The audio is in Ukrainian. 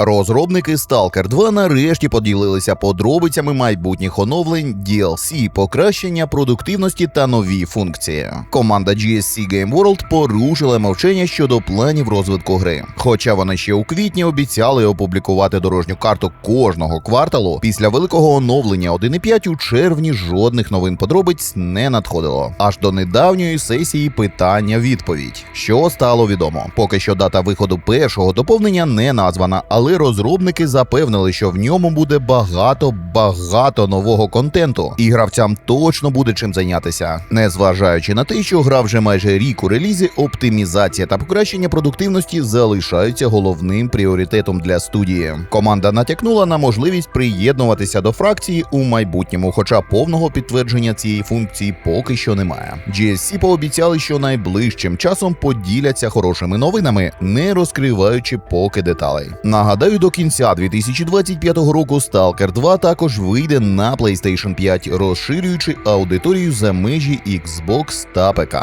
Розробники Stalker 2 нарешті поділилися подробицями майбутніх оновлень, DLC, покращення продуктивності та нові функції. Команда GSC Game World порушила мовчання щодо планів розвитку гри. Хоча вони ще у квітні обіцяли опублікувати дорожню карту кожного кварталу, після великого оновлення 1.5 у червні жодних новин подробиць не надходило. Аж до недавньої сесії питання-відповідь. Що стало відомо? Поки що дата виходу першого доповнення не названа, але розробники запевнили, що в ньому буде багато багато нового контенту, і гравцям точно буде чим зайнятися. Незважаючи на те, що гра вже майже рік у релізі, оптимізація та покращення продуктивності залишаються головним пріоритетом для студії. Команда натякнула на можливість приєднуватися до фракції у майбутньому, хоча повного підтвердження цієї функції поки що немає. GSC пообіцяли, що найближчим часом поділяться хорошими новинами, не розкриваючи поки деталей. Нагадаю, до кінця 2025 року Stalker 2 також вийде на PlayStation 5, розширюючи аудиторію за межі Xbox та ПК.